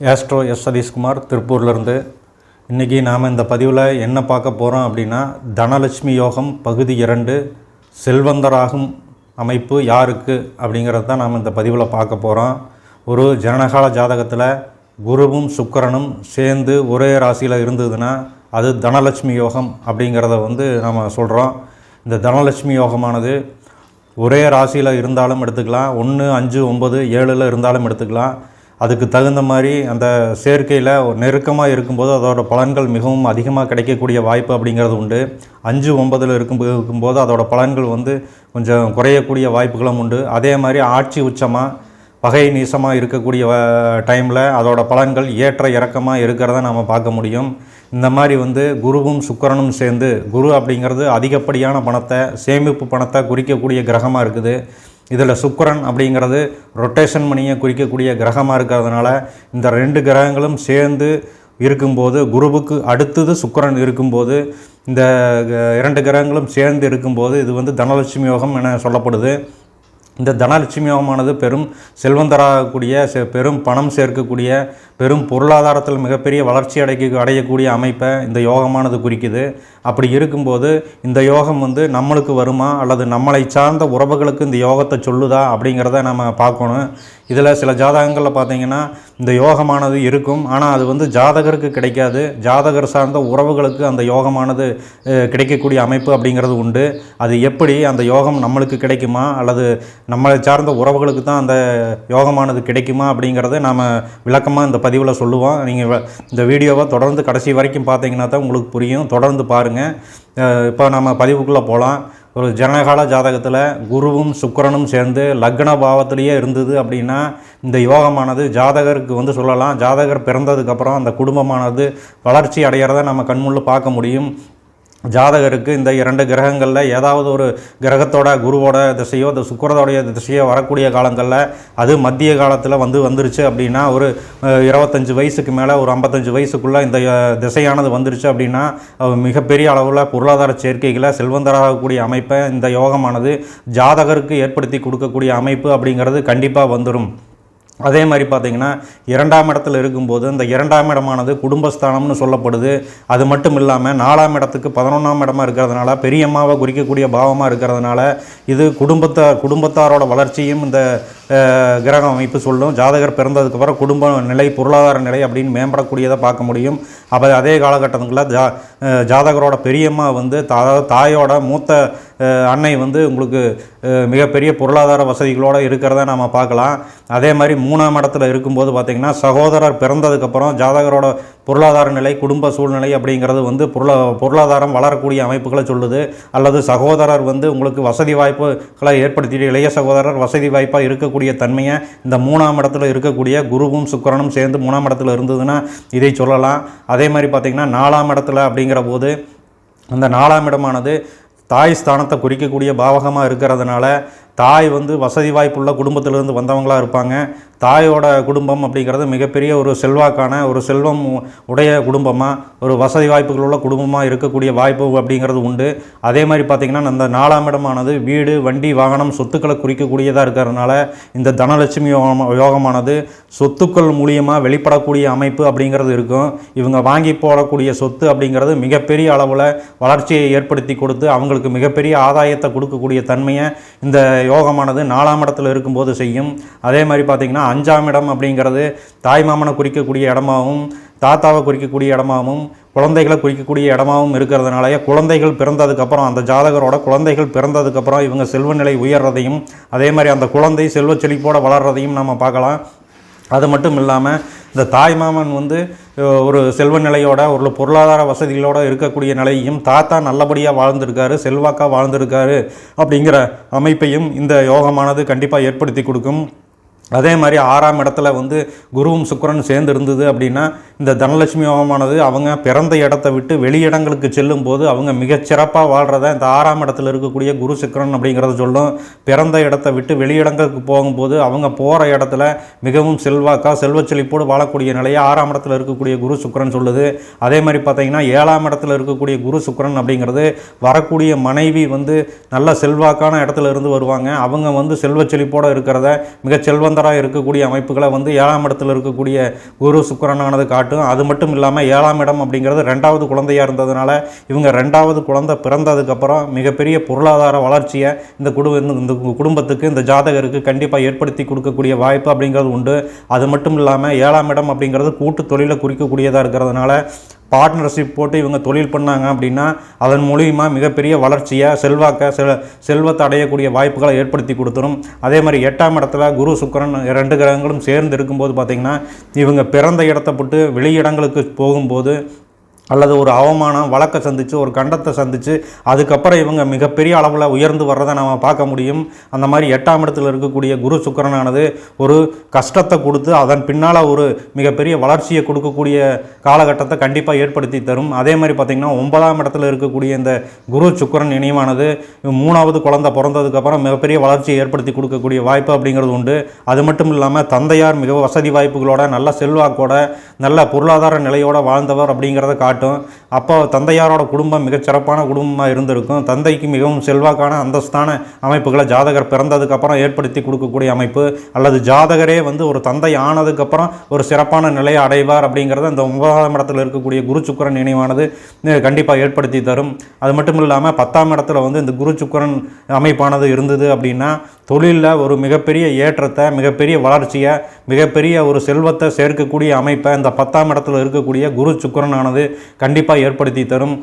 Astro S Satishkumar திருப்பூர்லேருந்து இன்றைக்கி நாம் இந்த பதிவில் என்ன பார்க்க போகிறோம் அப்படின்னா தனலட்சுமி யோகம் பகுதி இரண்டு செல்வந்தராகும் அமைப்பு யாருக்கு அப்படிங்கிறது தான் நாம் இந்த பதிவில் பார்க்க போகிறோம் ஒரு ஜனனகால ஜாதகத்தில் குருவும் சுக்கரனும் சேர்ந்து ஒரே ராசியில் இருந்ததுன்னா அது தனலட்சுமி யோகம் அப்படிங்கிறத வந்து நாம் சொல்கிறோம் இந்த தனலட்சுமி யோகமானது ஒரே ராசியில் இருந்தாலும் எடுத்துக்கலாம் ஒன்று அஞ்சு ஒம்பது ஏழில் இருந்தாலும் எடுத்துக்கலாம் அதுக்கு தகுந்த மாதிரி அந்த சேர்க்கையில் நெருக்கமாக இருக்கும்போது அதோட பலன்கள் மிகவும் அதிகமாக கிடைக்கக்கூடிய வாய்ப்பு அப்படிங்கிறது உண்டு. அஞ்சு ஒன்பதில் இருக்கும் இருக்கும்போது அதோட பலன்கள் வந்து கொஞ்சம் குறையக்கூடிய வாய்ப்புகளும் உண்டு. அதே மாதிரி ஆட்சி உச்சமாக பகை நீசமாக இருக்கக்கூடிய டைமில் அதோட பலன்கள் ஏற்ற இறக்கமாக இருக்கிறத நம்ம பார்க்க முடியும். இந்த மாதிரி வந்து குருவும் சுக்கரனும் சேர்ந்து குரு அப்படிங்கிறது அதிகப்படியான பணத்தை சேமிப்பு பணத்தை குறிக்கக்கூடிய கிரகமாக இருக்குது. இதில் சுக்கரன் அப்படிங்கிறது ரொட்டேஷன் மணியை குறிக்கக்கூடிய கிரகமாக இருக்கிறதுனால இந்த ரெண்டு கிரகங்களும் சேர்ந்து இருக்கும்போது குருவுக்கு அடுத்தது சுக்கரன் இருக்கும்போது இந்த இரண்டு கிரகங்களும் சேர்ந்து இருக்கும்போது இது வந்து தனலட்சுமி யோகம் என சொல்லப்படுது. இந்த தனலட்சுமி யோகமானது பெரும் செல்வந்தராகக்கூடிய பெரும் பணம் சேர்க்கக்கூடிய பெரும் பொருளாதாரத்தில் மிகப்பெரிய வளர்ச்சி அடைக்க அடையக்கூடிய அமைப்பை இந்த யோகமானது குறிக்குது. அப்படி இருக்கும்போது இந்த யோகம் வந்து நம்மளுக்கு வருமா? அல்லது நம்மளை சார்ந்த உறவுகளுக்கு இந்த யோகத்தை சொல்லுதா? அப்படிங்கிறத நம்ம பார்க்கணும். இதில் சில ஜாதகங்களில் பார்த்தீங்கன்னா இந்த யோகமானது இருக்கும். ஆனால் அது வந்து ஜாதகருக்கு கிடைக்காது. ஜாதகர் சார்ந்த உறவுகளுக்கு அந்த யோகமானது கிடைக்கக்கூடிய அமைப்பு அப்படிங்கிறது உண்டு. அது எப்படி அந்த யோகம் நம்மளுக்கு கிடைக்குமா? அல்லது நம்மளை சார்ந்த உறவுகளுக்கு தான் அந்த யோகமானது கிடைக்குமா? அப்படிங்கிறத நாம் விளக்கமாக இந்த பதிவில் சொல்லுவோம். நீங்கள் இந்த வீடியோவை தொடர்ந்து கடைசி வரைக்கும் பார்த்தீங்கன்னா தான் உங்களுக்கு புரியும். தொடர்ந்து பாருங்கள் இப்போ நம்ம பதிவுக்குள்ளே போகலாம் ஒரு ஜனகால ஜாதகத்தில் குருவும் சுக்கிரனும் சேர்ந்து லக்ன பாவத்திலேயே இருந்தது அப்படின்னா இந்த யோகமானது ஜாதகருக்கு வந்து சொல்லலாம். ஜாதகர் பிறந்ததுக்கப்புறம் அந்த குடும்பமானது வளர்ச்சி அடையிறத நம்ம கண்முள்ள பார்க்க முடியும். ஜாதகருக்கு இந்த இரண்டு கிரகங்களில் ஏதாவது ஒரு கிரகத்தோட குருவோட திசையோ இந்த சுக்கரதோடைய திசையோ வரக்கூடிய காலங்களில் அது மத்திய காலத்தில் வந்து வந்துருச்சு அப்படின்னா ஒரு இருபத்தஞ்சி இருபத்தஞ்சு வயசுக்கு மேலே ஒரு ஐம்பத்தஞ்சு வயசுக்குள்ளே இந்த திசையானது வந்துருச்சு அப்படின்னா மிகப்பெரிய அளவில் பொருளாதார சேர்க்கைகளை செல்வந்தராகக்கூடிய அமைப்பை இந்த யோகமானது ஜாதகருக்கு ஏற்படுத்தி கொடுக்கக்கூடிய அமைப்பு அப்படிங்கிறது கண்டிப்பாக வந்துடும் அதே மாதிரி பார்த்தீங்கன்னா இரண்டாம் இடத்துல இருக்கும்போது இந்த இரண்டாம் இடமானது குடும்பஸ்தானம்னு சொல்லப்படுது. அது மட்டும் இல்லாமல் நாலாம் இடத்துக்கு பதினொன்றாம் இடமா இருக்கிறதுனால பெரியம்மாவை குறிக்கக்கூடிய பாவமாக இருக்கிறதுனால இது குடும்பத்தார் குடும்பத்தாரோட வளர்ச்சியும் இந்த கிரக அமைப்பு சொல்லும். ஜாதகர் பிறந்ததுக்கப்புறம் குடும்ப நிலை பொருளாதார நிலை அப்படின்னு மேம்படக்கூடியதை பார்க்க முடியும். அப்போ அதே காலகட்டத்துக்குள்ள ஜா ஜாதகரோட பெரியம்மா வந்து தா தாயோட மூத்த அன்னை வந்து உங்களுக்கு மிகப்பெரிய பொருளாதார வசதிகளோடு இருக்கிறத நம்ம பார்க்கலாம். அதே மாதிரி மூணாம் இடத்துல இருக்கும்போது பார்த்திங்கன்னா சகோதரர் பிறந்ததுக்கப்புறம் ஜாதகரோட பொருளாதார நிலை குடும்ப சூழ்நிலை அப்படிங்கிறது வந்து பொருளா பொருளாதாரம் வளரக்கூடிய அமைப்புகளை சொல்லுது. அல்லது சகோதரர் வந்து உங்களுக்கு வசதி வாய்ப்புகளை ஏற்படுத்திட்டு இளைய சகோதரர் வசதி வாய்ப்பாக இருக்கக்கூடிய தன்மையை இந்த மூணாம் இடத்துல இருக்கக்கூடிய குருவும் சுக்கரனும் சேர்ந்து மூணாம் இடத்துல இருந்ததுன்னா இதை சொல்லலாம். அதே மாதிரி பார்த்திங்கன்னா நாலாம் இடத்துல அப்படிங்கிற போது அந்த நாலாம் இடமானது தாய் ஸ்தானத்தை குறிக்கக்கூடிய பாவகமாக இருக்கிறதுனால தாய் வந்து வசதி வாய்ப்புள்ள குடும்பத்திலிருந்து வந்தவங்களாக இருப்பாங்க. தாயோட குடும்பம் அப்படிங்கிறது மிகப்பெரிய ஒரு செல்வாக்கான ஒரு செல்வம் உடைய குடும்பமாக ஒரு வசதி வாய்ப்புகள் உள்ள குடும்பமாக இருக்கக்கூடிய வாய்ப்பு அப்படிங்கிறது உண்டு. அதே மாதிரி பார்த்திங்கன்னா அந்த நாலாம் இடமானது வீடு வண்டி வாகனம் சொத்துக்களை குறிக்கக்கூடியதாக இருக்கிறதுனால இந்த தனலட்சுமி யோகம் யோகமானது சொத்துக்கள் மூலியமாக வெளிப்படக்கூடிய அமைப்பு அப்படிங்கிறது இருக்கும். இவங்க வாங்கி போடக்கூடிய சொத்து அப்படிங்கிறது மிகப்பெரிய அளவில் வளர்ச்சியை ஏற்படுத்தி கொடுத்து அவங்களுக்கு மிகப்பெரிய ஆதாயத்தை கொடுக்கக்கூடிய தன்மையை இந்த யோகமானது நாலாம் இடத்துல இருக்கும்போது செய்யும். அதே மாதிரி பார்த்திங்கன்னா அஞ்சாம் இடம் அப்படிங்கிறது தாய்மாமனை குறிக்கக்கூடிய இடமாகவும் தாத்தாவை குறிக்கக்கூடிய இடமாகவும் குழந்தைகளை குறிக்கக்கூடிய இடமாகவும் இருக்கிறதுனாலயே குழந்தைகள் பிறந்ததுக்கப்புறம் அந்த ஜாதகரோட குழந்தைகள் பிறந்ததுக்கப்புறம் இவங்க செல்வ நிலை உயர்றதையும் அதே மாதிரி அந்த குழந்தை செல்வ செழிப்போடு வளர்றதையும் நம்ம பார்க்கலாம். அது மட்டும் இல்லாமல் இந்த தாய்மாமன் வந்து ஒரு செல்வ நிலையோட ஒரு பொருளாதார வசதிகளோட இருக்கக்கூடிய நிலையையும் தாத்தா நல்லபடியாக வாழ்ந்திருக்காரு செல்வாக்காக வாழ்ந்திருக்காரு அப்படிங்கிற அமைப்பையும் இந்த யோகமானது கண்டிப்பாக ஏற்படுத்தி கொடுக்கும். அதே மாதிரி ஆறாம் இடத்துல வந்து குருவும் சுக்கரனும் சேர்ந்து இருந்தது அப்படின்னா இந்த தனலட்சுமி யோகமானது அவங்க பிறந்த இடத்தை விட்டு வெளியிடங்களுக்கு செல்லும் போது அவங்க மிகச்சிறப்பாக வாழ்கிறத இந்த ஆறாம் இடத்துல இருக்கக்கூடிய குரு சுக்கிரன் அப்படிங்கிறத சொல்லும். பிறந்த இடத்தை விட்டு வெளியிடங்களுக்கு போகும்போது அவங்க போகிற இடத்துல மிகவும் செல்வாக்கா செல்வச் செழிப்போடு வாழக்கூடிய நிலையை ஆறாம் இடத்துல இருக்கக்கூடிய குரு சுக்ரன் சொல்லுது. அதே மாதிரி பார்த்தீங்கன்னா ஏழாம் இடத்துல இருக்கக்கூடிய குரு சுக்ரன் அப்படிங்கிறது வரக்கூடிய மனைவி வந்து நல்ல செல்வாக்கான இடத்துல இருந்து வருவாங்க. அவங்க வந்து செல்வச் செழிப்போடு இருக்கிறத மிக செல்வந்தராக இருக்கக்கூடிய அமைப்புகளை வந்து ஏழாம் இடத்துல இருக்கக்கூடிய குரு சுக்கிரனானது காட்டும். அது மட்டும் இல்லாமல் ஏழாம் இடம் அப்படிங்கிறது ரெண்டாவது குழந்தையாக இருந்ததுனால இவங்க ரெண்டாவது குழந்தை பிறந்ததுக்கப்புறம் மிகப்பெரிய பொருளாதார வளர்ச்சியை இந்த குடும்ப இந்த குடும்பத்துக்கு இந்த ஜாதகருக்கு கண்டிப்பாக ஏற்படுத்தி கொடுக்கக்கூடிய வாய்ப்பு அப்படிங்கிறது உண்டு. அது மட்டும் இல்லாமல் ஏழாம் இடம் அப்படிங்கிறது கூட்டு தொழிலை குறிக்கக்கூடியதாக இருக்கிறதுனால பார்ட்னர்ஷிப் போட்டு இவங்க தொழில் பண்ணாங்க அப்படின்னா அதன் மூலியமாக மிகப்பெரிய வளர்ச்சியை செல்வாக்க செல் செல்வத்தை அடையக்கூடிய வாய்ப்புகளை ஏற்படுத்தி கொடுத்துரும். அதே மாதிரி எட்டாம் இடத்துல குரு சுக்கிரன் ரெண்டு கிரகங்களும் சேர்ந்து இருக்கும்போது பார்த்திங்கன்னா இவங்க பிறந்த இடத்தை போட்டு வெளியிடங்களுக்கு போகும்போது அல்லது ஒரு அவமானம் வழக்கை சந்தித்து ஒரு கண்டத்தை சந்தித்து அதுக்கப்புறம் இவங்க மிகப்பெரிய அளவில் உயர்ந்து வர்றதை நம்ம பார்க்க முடியும். அந்த மாதிரி எட்டாம் இடத்துல இருக்கக்கூடிய குரு சுக்கரனானது ஒரு கஷ்டத்தை கொடுத்து அதன் பின்னால் ஒரு மிகப்பெரிய வளர்ச்சியை கொடுக்கக்கூடிய காலகட்டத்தை கண்டிப்பாக ஏற்படுத்தி தரும். அதே மாதிரி பார்த்திங்கன்னா ஒன்பதாம் இடத்துல இருக்கக்கூடிய இந்த குரு சுக்கிரன் இணைவானது மூணாவது குழந்தை பிறந்ததுக்கப்புறம் மிகப்பெரிய வளர்ச்சியை ஏற்படுத்தி கொடுக்கக்கூடிய வாய்ப்பு அப்படிங்கிறது உண்டு. அது மட்டும் இல்லாமல் தந்தையார் மிக வசதி வாய்ப்புகளோட நல்ல செல்வாக்கோட நல்ல பொருளாதார நிலையோட வாழ்ந்தவர் அப்படிங்கிறத காட்டும். அப்போ தந்தையாரோட குடும்பம் மிகச்சிறப்பான குடும்பமாக இருந்திருக்கும். தந்தைக்கு மிகவும் செல்வாக்கான அந்தஸ்தான அமைப்புகளை ஜாதகர் பிறந்ததுக்கப்புறம் ஏற்படுத்தி கொடுக்கக்கூடிய அமைப்பு அல்லது ஜாதகரே வந்து ஒரு தந்தை ஆனதுக்கப்புறம் ஒரு சிறப்பான நிலையை அடைவார் அப்படிங்கிறத இந்த ஒன்பதாம் இடத்துல இருக்கக்கூடிய குரு சுக்கிரன் நினைவானது கண்டிப்பாக ஏற்படுத்தி தரும். அது மட்டும் இல்லாமல் பத்தாம் இடத்துல வந்து இந்த குரு சுக்கிரன் அமைப்பானது இருந்தது அப்படின்னா தொழிலில் ஒரு மிகப்பெரிய ஏற்றத்தை மிகப்பெரிய வளர்ச்சியை மிகப்பெரிய ஒரு செல்வத்தை சேர்க்கக்கூடிய அமைப்பை இந்த பத்தாம் இடத்துல இருக்கக்கூடிய குரு சுக்கிரனானது கண்டிப்பாக ஏற்படுத்தி தரும்.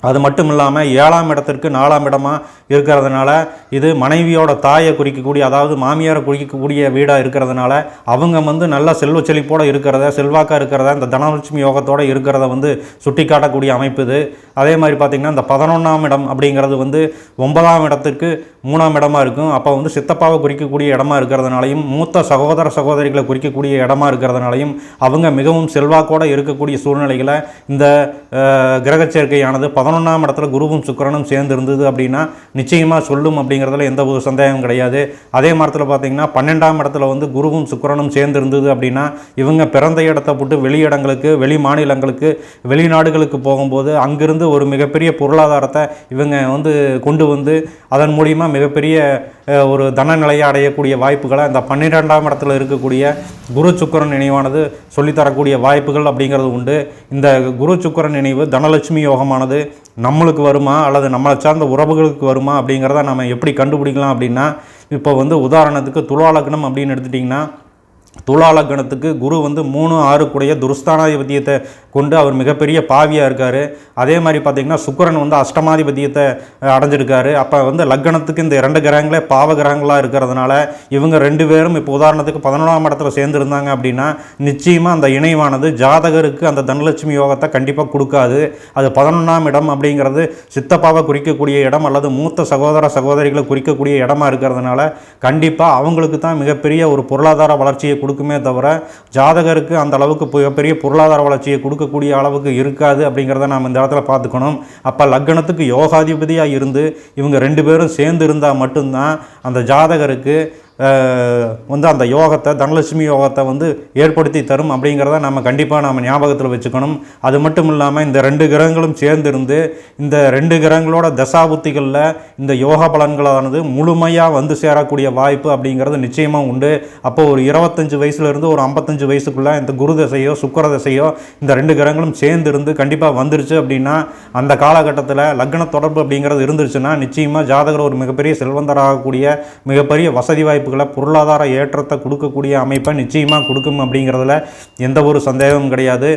அது மட்டும் இல்லாமல் ஏழாம் இடத்திற்கு நாலாம் இடமா இருக்கிறதுனால இது மனைவியோட தாயை குறிக்கக்கூடிய அதாவது மாமியாரை குறிக்கக்கூடிய வீடாக இருக்கிறதுனால அவங்க வந்து நல்ல செல்வ செழிப்போடு இருக்கிறத செல்வாக்காக இருக்கிறத இந்த தனலட்சுமி யோகத்தோடு இருக்கிறத வந்து சுட்டி காட்டக்கூடிய அமைப்பு இது. அதே மாதிரி பார்த்திங்கன்னா இந்த பதினொன்றாம் இடம் அப்படிங்கிறது வந்து ஒன்பதாம் இடத்துக்கு மூணாம் இடமா இருக்கும். அப்போ வந்து சித்தப்பாவை குறிக்கக்கூடிய இடமா இருக்கிறதுனாலையும் மூத்த சகோதர சகோதரிகளை குறிக்கக்கூடிய இடமா இருக்கிறதுனாலையும் அவங்க மிகவும் செல்வாக்கோடு இருக்கக்கூடிய சூழ்நிலைகளை இந்த கிரக சேர்க்கையானது பதினொன்றாம் இடத்துல குருவும் சுக்கிரனும் சேர்ந்து இருந்தது அப்படின்னா நிச்சயமாக சொல்லும் அப்படிங்கிறதுல எந்த ஒரு சந்தேகம் கிடையாது. அதே மரத்தில் பார்த்தீங்கன்னா பன்னெண்டாம் இடத்துல வந்து குருவும் சுக்கிரனும் சேர்ந்து இருந்தது அப்படின்னா இவங்க பிறந்த இடத்த போட்டு வெளி வெளியிடங்களுக்கு வெளி மாநிலங்களுக்கு வெளிநாடுகளுக்கு போகும்போது அங்கிருந்து ஒரு மிகப்பெரிய பொருளாதாரத்தை இவங்க வந்து கொண்டு வந்து அதன் மூலிமா மிகப்பெரிய ஒரு தனநிலையை அடையக்கூடிய வாய்ப்புகளை இந்த பன்னிரெண்டாம் இடத்துல இருக்கக்கூடிய குரு சுக்கரன் நினைவானது சொல்லித்தரக்கூடிய வாய்ப்புகள் அப்படிங்கிறது உண்டு. இந்த குரு சுக்கிரன் நினைவு தனலட்சுமி யோகமானது நம்மளுக்கு வருமா அல்லது நம்மளை சார்ந்த உறவுகளுக்கு வருமா அப்படிங்கிறத நம்ம எப்படி கண்டுபிடிக்கலாம் அப்படின்னா இப்போ வந்து உதாரணத்துக்கு துலாலக்னம் அப்படின்னு எடுத்துட்டிங்கன்னா துலாலக்கணத்துக்கு குரு வந்து மூணு ஆறு கூடிய துருஸ்தானாதிபத்தியத்தை கொண்டு அவர் மிகப்பெரிய பாவியாக இருக்கார். அதே மாதிரி பார்த்திங்கன்னா சுக்கரன் வந்து அஷ்டமாதிபத்தியத்தை அடைஞ்சிருக்காரு. அப்போ வந்து லக்னத்துக்கு இந்த இரண்டு கிரகங்களே பாவ கிரகங்களாக இருக்கிறதுனால இவங்க ரெண்டு பேரும் இப்போ உதாரணத்துக்கு பதினொன்றாம் இடத்துல சேர்ந்துருந்தாங்க அப்படின்னா நிச்சயமாக அந்த இணைவானது ஜாதகருக்கு அந்த தனலட்சுமி யோகத்தை கண்டிப்பாக கொடுக்காது. அது பதினொன்றாம் இடம் அப்படிங்கிறது சித்தப்பாவை குறிக்கக்கூடிய இடம் அல்லது மூத்த சகோதர சகோதரிகளை குறிக்கக்கூடிய இடமா இருக்கிறதுனால கண்டிப்பாக அவங்களுக்கு தான் மிகப்பெரிய ஒரு பொருளாதார வளர்ச்சியை கொடுக்குமே தவிர ஜாதகருக்கு அந்த அளவுக்கு மிகப்பெரிய பொருளாதார வளர்ச்சியை கொடுக்கக்கூடிய அளவுக்கு இருக்காது அப்படிங்கிறத நாம் இந்த இடத்துல பார்த்துக்கணும். அப்போ லக்னத்துக்கு யோகாதிபதியாக இருந்து இவங்க ரெண்டு பேரும் சேர்ந்து இருந்தால் மட்டும்தான் அந்த ஜாதகருக்கு வந்து அந்த யோகத்தை தனலட்சுமி யோகத்தை வந்து ஏற்படுத்தி தரும் அப்படிங்கிறத நம்ம கண்டிப்பாக நம்ம ஞாபகத்தில் வச்சுக்கணும். அது மட்டும் இல்லாமல் இந்த ரெண்டு கிரகங்களும் சேர்ந்திருந்து இந்த ரெண்டு கிரகங்களோட தசாபுத்திகளில் இந்த யோக பலன்களானது முழுமையாக வந்து சேரக்கூடிய வாய்ப்பு அப்படிங்கிறது நிச்சயமாக உண்டு. அப்போ ஒரு இருபத்தஞ்சு வயசுலேருந்து ஒரு ஐம்பத்தஞ்சு வயசுக்குள்ளே இந்த குரு தசையோ சுக்கர தசையோ இந்த ரெண்டு கிரகங்களும் சேர்ந்து இருந்து கண்டிப்பாக வந்துருச்சு அப்படின்னா அந்த காலகட்டத்தில் லக்ன தொடர்பு அப்படிங்கிறது இருந்துருச்சுன்னா நிச்சயமாக ஜாதகர் ஒரு மிகப்பெரிய செல்வந்தராகக்கூடிய மிகப்பெரிய வசதி வாய்ப்பு வாய்ப்புகளை பொருளாதார ஏற்றத்தை கொடுக்கக்கூடிய அமைப்பை நிச்சயமாக கொடுக்கும் அப்படிங்கிறதுல எந்த ஒரு சந்தேகமும் கிடையாது.